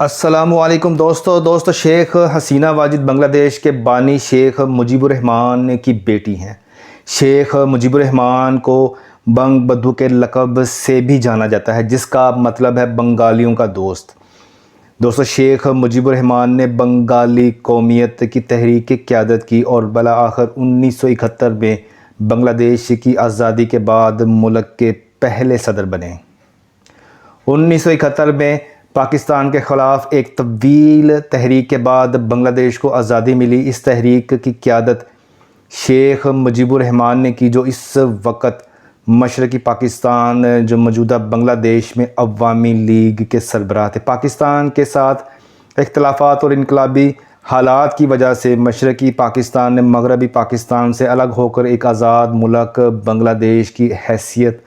السلام علیکم دوستو دوستو شیخ حسینہ واجد بنگلہ دیش کے بانی شیخ مجیب الرحمان کی بیٹی ہیں۔ شیخ مجیب الرحمان کو بنگ بدو کے لقب سے بھی جانا جاتا ہے، جس کا مطلب ہے بنگالیوں کا دوست۔ دوستو شیخ مجیب الرحمان نے بنگالی قومیت کی تحریک کی قیادت کی اور بلاآخر انیس سو اکہتر میں بنگلہ دیش کی آزادی کے بعد ملک کے پہلے صدر بنے۔ انیس سو اکہتر میں پاکستان کے خلاف ایک طویل تحریک کے بعد بنگلہ دیش کو آزادی ملی۔ اس تحریک کی قیادت شیخ مجیب الرحمان نے کی، جو اس وقت مشرقی پاکستان، جو موجودہ بنگلہ دیش میں عوامی لیگ کے سربراہ تھے۔ پاکستان کے ساتھ اختلافات اور انقلابی حالات کی وجہ سے مشرقی پاکستان نے مغربی پاکستان سے الگ ہو کر ایک آزاد ملک بنگلہ دیش کی حیثیت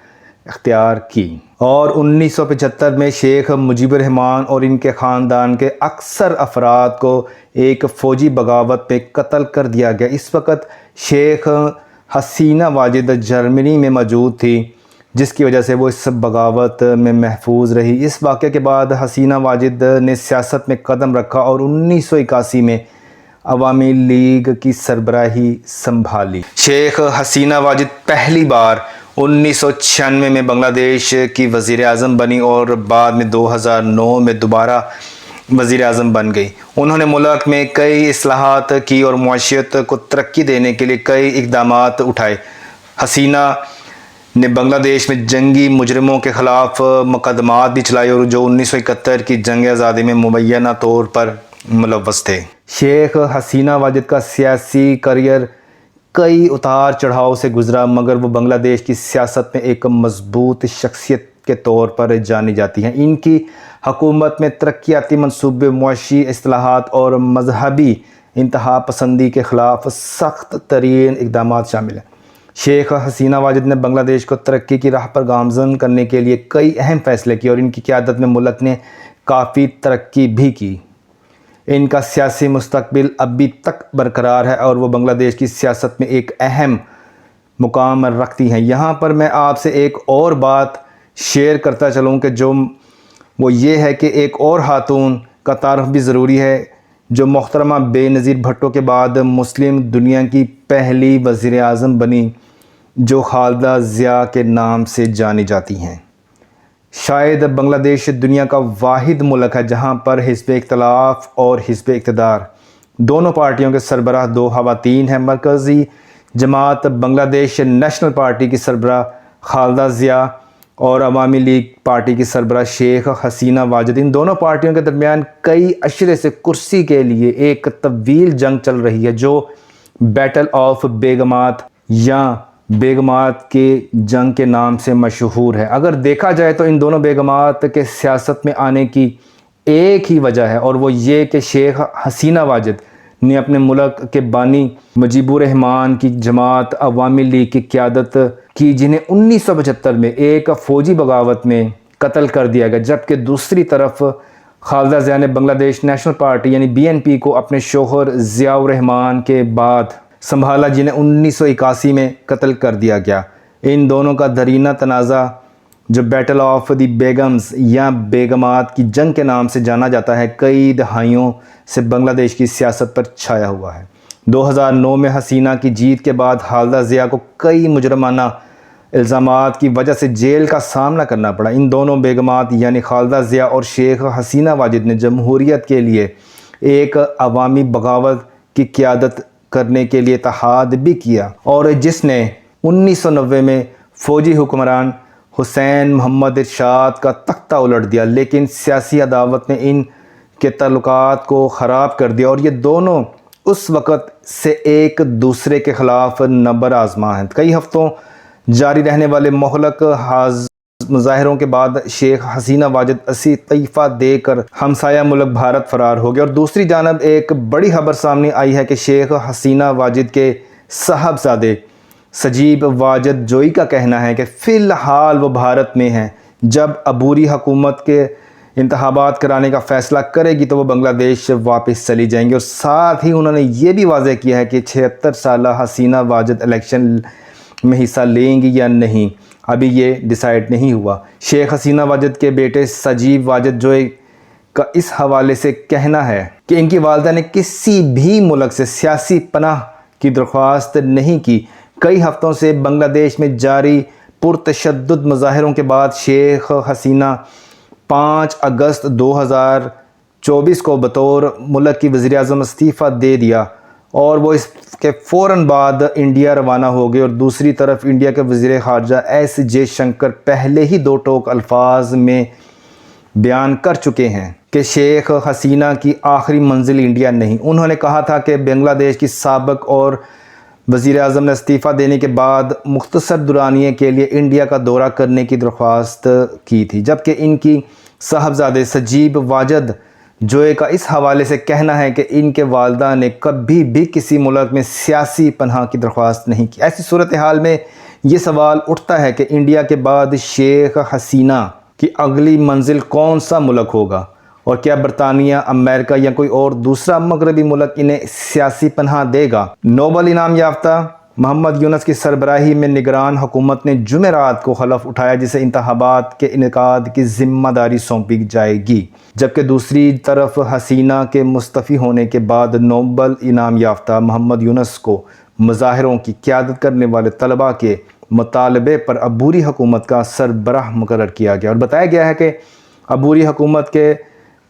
اختیار کی۔ اور انیس سو پچہتر میں شیخ مجیب الرحمان اور ان کے خاندان کے اکثر افراد کو ایک فوجی بغاوت پہ قتل کر دیا گیا۔ اس وقت شیخ حسینہ واجد جرمنی میں موجود تھی، جس کی وجہ سے وہ اس بغاوت میں محفوظ رہی۔ اس واقعے کے بعد حسینہ واجد نے سیاست میں قدم رکھا اور انیس سو اکاسی میں عوامی لیگ کی سربراہی سنبھالی۔ شیخ حسینہ واجد پہلی بار انیس سو چھیانوے میں بنگلہ دیش کی وزیر اعظم بنی اور بعد میں دو ہزار نو میں دوبارہ وزیر اعظم بن گئی۔ انہوں نے ملک میں کئی اصلاحات کی اور معاشیت کو ترقی دینے کے لیے کئی اقدامات اٹھائے۔ حسینہ نے بنگلہ دیش میں جنگی مجرموں کے خلاف مقدمات بھی چلائے اور جو انیس سو اکہتر کی جنگ آزادی میں مبینہ طور پر ملوث تھے۔ شیخ حسینہ واجد کا سیاسی کریئر کئی اتار چڑھاؤ سے گزرا، مگر وہ بنگلہ دیش کی سیاست میں ایک مضبوط شخصیت کے طور پر جانی جاتی ہیں۔ ان کی حکومت میں ترقیاتی منصوبے، معاشی اصلاحات اور مذہبی انتہا پسندی کے خلاف سخت ترین اقدامات شامل ہیں۔ شیخ حسینہ واجد نے بنگلہ دیش کو ترقی کی راہ پر گامزن کرنے کے لیے کئی اہم فیصلے کیے اور ان کی قیادت میں ملک نے کافی ترقی بھی کی۔ ان کا سیاسی مستقبل ابھی تک برقرار ہے اور وہ بنگلہ دیش کی سیاست میں ایک اہم مقام رکھتی ہیں۔ یہاں پر میں آپ سے ایک اور بات شیئر کرتا چلوں کہ جو وہ یہ ہے کہ ایک اور خاتون کا تعارف بھی ضروری ہے، جو محترمہ بے نظیر بھٹو کے بعد مسلم دنیا کی پہلی وزیر اعظم بنی، جو خالدہ ضیاء کے نام سے جانی جاتی ہیں۔ شاید بنگلہ دیش دنیا کا واحد ملک ہے جہاں پر حزب اختلاف اور حزب اقتدار دونوں پارٹیوں کے سربراہ دو خواتین ہیں۔ مرکزی جماعت بنگلہ دیش نیشنل پارٹی کی سربراہ خالدہ ضیاء اور عوامی لیگ پارٹی کی سربراہ شیخ حسینہ واجد ان دونوں پارٹیوں کے درمیان کئی اشرے سے کرسی کے لیے ایک طویل جنگ چل رہی ہے جو بیٹل آف بیگمات یا بیگمات کے جنگ کے نام سے مشہور ہے۔ اگر دیکھا جائے تو ان دونوں بیگمات کے سیاست میں آنے کی ایک ہی وجہ ہے اور وہ یہ کہ شیخ حسینہ واجد نے اپنے ملک کے بانی مجیب الرحمان کی جماعت عوامی لیگ کی قیادت کی، جنہیں انیس سو پچہتر میں ایک فوجی بغاوت میں قتل کر دیا گیا، جبکہ دوسری طرف خالدہ ضیاء نے بنگلہ دیش نیشنل پارٹی یعنی بی این پی کو اپنے شوہر ضیاء الرحمان کے بعد سنبھالا جنہیں انیس سو اکاسی میں قتل کر دیا گیا۔ ان دونوں کا درینہ تنازع جو بیٹل آف دی بیگمز یا بیگمات کی جنگ کے نام سے جانا جاتا ہے، کئی دہائیوں سے بنگلہ دیش کی سیاست پر چھایا ہوا ہے۔ دو ہزار نو میں حسینہ کی جیت کے بعد خالدہ ضیاء کو کئی مجرمانہ الزامات کی وجہ سے جیل کا سامنا کرنا پڑا۔ ان دونوں بیگمات یعنی خالدہ ضیاء اور شیخ حسینہ واجد نے جمہوریت کے لیے ایک عوامی بغاوت کی قیادت کرنے کے لیے اتحاد بھی کیا۔ اور جس نے انیس سو نوے میں فوجی حکمران حسین محمد ارشاد کا تختہ الٹ دیا، لیکن سیاسی عداوت نے ان کے تعلقات کو خراب کر دیا۔ اور یہ دونوں اس وقت سے ایک دوسرے کے خلاف نبر آزما ہیں۔ کئی ہفتوں جاری رہنے والے مہلک حاض مظاہروں کے بعد شیخ حسینہ واجد اسی طیفہ دے کر ہمسایہ ملک بھارت فرار ہو گیا۔ اور دوسری جانب ایک بڑی خبر سامنے آئی ہے کہ شیخ حسینہ واجد کے صاحبزادے سجیب واجد جوئی کا کہنا ہے کہ فی الحال وہ بھارت میں ہیں۔ جب عبوری حکومت کے انتخابات کرانے کا فیصلہ کرے گی تو وہ بنگلہ دیش واپس چلی جائیں گے اور ساتھ ہی انہوں نے یہ بھی واضح کیا ہے کہ چھہتر سالہ حسینہ واجد الیکشن میں حصہ لیں گی یا نہیں۔ ابھی یہ ڈیسائیڈ نہیں ہوا۔ شیخ حسینہ واجد کے بیٹے سجیب واجد جو کا اس حوالے سے کہنا ہے کہ ان کی والدہ نے کسی بھی ملک سے سیاسی پناہ کی درخواست نہیں کی۔ کئی ہفتوں سے بنگلہ دیش میں جاری پرتشدد مظاہروں کے بعد شیخ حسینہ پانچ اگست دو ہزار چوبیس کو بطور ملک کی وزیر اعظم استعفیٰ دے دیا۔ اور وہ اس کے فوراً بعد انڈیا روانہ ہو گئے اور دوسری طرف انڈیا کے وزیر خارجہ ایس جے شنکر پہلے ہی دو ٹوک الفاظ میں بیان کر چکے ہیں کہ شیخ حسینہ کی آخری منزل انڈیا نہیں۔ انہوں نے کہا تھا کہ بنگلہ دیش کی سابق اور وزیر اعظم نے استعفیٰ دینے کے بعد مختصر دورانیے کے لیے انڈیا کا دورہ کرنے کی درخواست کی تھی، جبکہ ان کی صاحبزادے سجیب واجد جوئے کا اس حوالے سے کہنا ہے کہ ان کے والدہ نے کبھی بھی کسی ملک میں سیاسی پناہ کی درخواست نہیں کی۔ ایسی صورتحال میں یہ سوال اٹھتا ہے کہ انڈیا کے بعد شیخ حسینہ کی اگلی منزل کون سا ملک ہوگا؟ اور کیا برطانیہ، امریکہ یا کوئی اور دوسرا مغربی ملک انہیں سیاسی پناہ دے گا؟ نوبل انعام یافتہ محمد یونس کی سربراہی میں نگران حکومت نے جمعرات کو خلف اٹھایا جسے انتخابات کے انعقاد کی ذمہ داری سونپی جائے گی، جبکہ دوسری طرف حسینہ کے مستفی ہونے کے بعد نوبل انعام یافتہ محمد یونس کو مظاہروں کی قیادت کرنے والے طلباء کے مطالبے پر عبوری حکومت کا سربراہ مقرر کیا گیا۔ اور بتایا گیا ہے کہ عبوری حکومت کے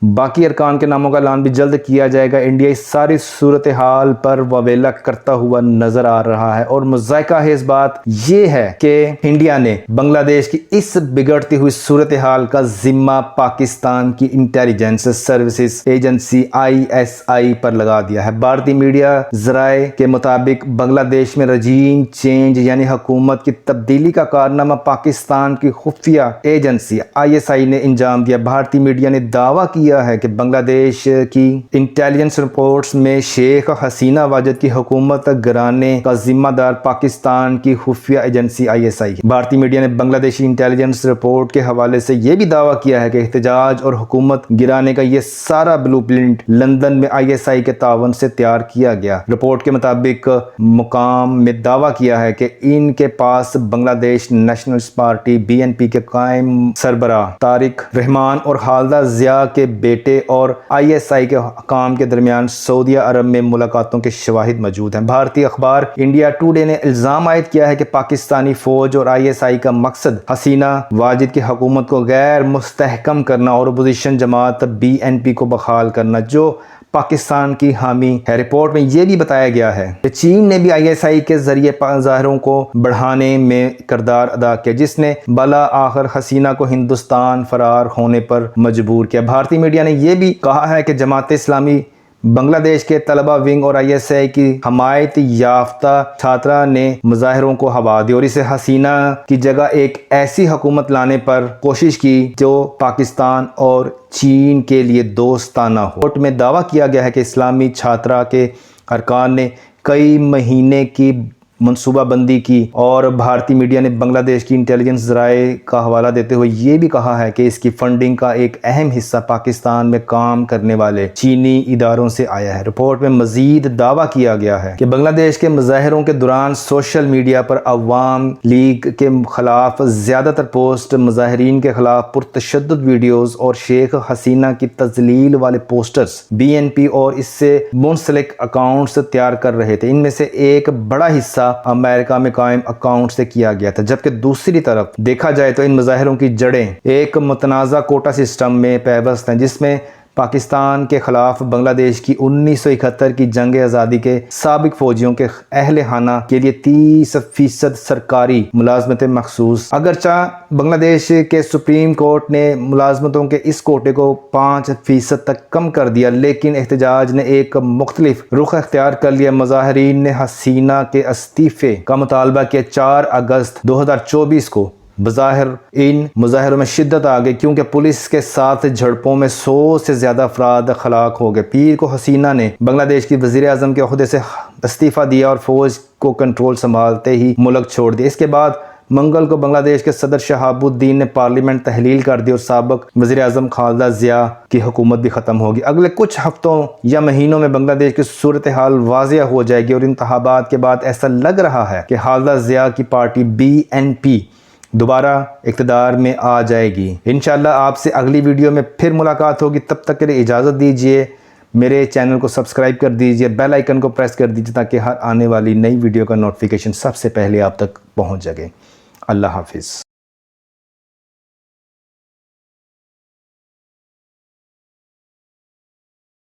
باقی ارکان کے ناموں کا اعلان بھی جلد کیا جائے گا۔ انڈیا اس ساری صورتحال پر وویلا کرتا ہوا نظر آ رہا ہے اور مذائقہ ہے اس بات یہ ہے کہ انڈیا نے بنگلہ دیش کی اس بگڑتی ہوئی صورتحال کا ذمہ پاکستان کی intelligence services agency I S I پر لگا دیا ہے۔ بھارتی میڈیا ذرائع کے مطابق بنگلہ دیش میں رجیم چینج یعنی حکومت کی تبدیلی کا کارنامہ پاکستان کی خفیہ ایجنسی آئی ایس آئی نے انجام دیا۔ بھارتی میڈیا نے دعویٰ کیا ہے کہ بنگلہ دیش کی انٹیلیجنس رپورٹس میں شیخ حسینہ واجد کی حکومت گرانے کا ذمہ دار پاکستان کی خفیہ ایجنسی آئی ایس آئی بھارتی میڈیا نے بنگلہ دیشی انٹیلیجنس رپورٹ کے حوالے سے یہ بھی دعویٰ کیا ہے کہ احتجاج اور حکومت گرانے کا یہ سارا بلو پرنٹ لندن میں آئی ایس آئی کے تعاون سے تیار کیا گیا۔ رپورٹ کے مطابق مقام میں دعویٰ کیا ہے کہ ان کے پاس Bangladesh nationals party B N P کے قائم سربراہ طارق رحمان اور حالدہ ضیاء کے بیٹے اور آئی ایس آئی کے حکام کے درمیان سعودیہ عرب میں ملاقاتوں کے شواہد موجود ہیں۔ بھارتی اخبار انڈیا ٹوڈے نے الزام عائد کیا ہے کہ پاکستانی فوج اور آئی ایس آئی کا مقصد حسینہ واجد کی حکومت کو غیر مستحکم کرنا اور اپوزیشن جماعت بی این پی کو بخال کرنا، جو پاکستان کی حامی ہے۔ رپورٹ میں یہ بھی بتایا گیا ہے کہ چین نے بھی آئی ایس آئی کے ذریعے ظاہروں کو بڑھانے میں کردار ادا کیا، جس نے بلا آخر حسینہ کو ہندوستان فرار ہونے پر مجبور کیا۔ بھارتی میڈیا نے یہ بھی کہا ہے کہ جماعت اسلامی بنگلہ دیش کے طلبہ ونگ اور آئی ایس آئی کی حمایت یافتہ چھاترا نے مظاہروں کو ہوا دی اور اسے حسینہ کی جگہ ایک ایسی حکومت لانے پر کوشش کی جو پاکستان اور چین کے لیے دوستانہ ہو۔ میں دعویٰ کیا گیا ہے کہ اسلامی چھاترا کے ارکان نے کئی مہینے کی منصوبہ بندی کی اور بھارتی میڈیا نے بنگلہ دیش کی انٹیلیجنس ذرائع کا حوالہ دیتے ہوئے یہ بھی کہا ہے کہ اس کی فنڈنگ کا ایک اہم حصہ پاکستان میں کام کرنے والے چینی اداروں سے آیا ہے۔ رپورٹ میں مزید دعویٰ کیا گیا ہے کہ بنگلہ دیش کے مظاہروں کے دوران سوشل میڈیا پر عوام لیگ کے خلاف زیادہ تر پوسٹ، مظاہرین کے خلاف پرتشدد ویڈیوز اور شیخ حسینہ کی تزلیل والے پوسٹرز بی این پی اور اس سے منسلک اکاؤنٹس تیار کر رہے تھے۔ ان میں سے ایک بڑا حصہ امریکہ میں قائم اکاؤنٹ سے کیا گیا تھا۔ جبکہ دوسری طرف دیکھا جائے تو ان مظاہروں کی جڑیں ایک متنازع کوٹا سسٹم میں پیوست ہیں، جس میں پاکستان کے خلاف بنگلہ دیش کی انیس سو اکہتر کی جنگ آزادی کے سابق فوجیوں کے اہل خانہ کے لیے تیس فیصد سرکاری ملازمتیں مخصوص۔ اگرچہ بنگلہ دیش کے سپریم کورٹ نے ملازمتوں کے اس کوٹے کو پانچ فیصد تک کم کر دیا، لیکن احتجاج نے ایک مختلف رخ اختیار کر لیا۔ مظاہرین نے حسینہ کے استعفے کا مطالبہ کیا۔ چار اگست دو ہزار چوبیس کو بظاہر ان مظاہروں میں شدت آ گئی کیونکہ پولیس کے ساتھ جھڑپوں میں سو سے زیادہ افراد خلاق ہو گئے۔ پیر کو حسینہ نے بنگلہ دیش کی وزیر اعظم کے عہدے سے استعفیٰ دیا اور فوج کو کنٹرول سنبھالتے ہی ملک چھوڑ دیا۔ اس کے بعد منگل کو بنگلہ دیش کے صدر شہاب الدین نے پارلیمنٹ تحلیل کر دی اور سابق وزیر اعظم خالدہ ضیاء کی حکومت بھی ختم ہوگی۔ اگلے کچھ ہفتوں یا مہینوں میں بنگلہ دیش کی صورتحال واضح ہو جائے گی اور انتخابات کے بعد ایسا لگ رہا ہے کہ خالدہ ضیاء کی پارٹی بی این پی دوبارہ اقتدار میں آ جائے گی۔ انشاءاللہ آپ سے اگلی ویڈیو میں پھر ملاقات ہوگی۔ تب تک کے لیے اجازت دیجیے میرے چینل کو سبسکرائب کر دیجیے بیل آئیکن کو پریس کر دیجیے تاکہ ہر آنے والی نئی ویڈیو کا نوٹیفیکیشن سب سے پہلے آپ تک پہنچ جائے اللہ حافظ۔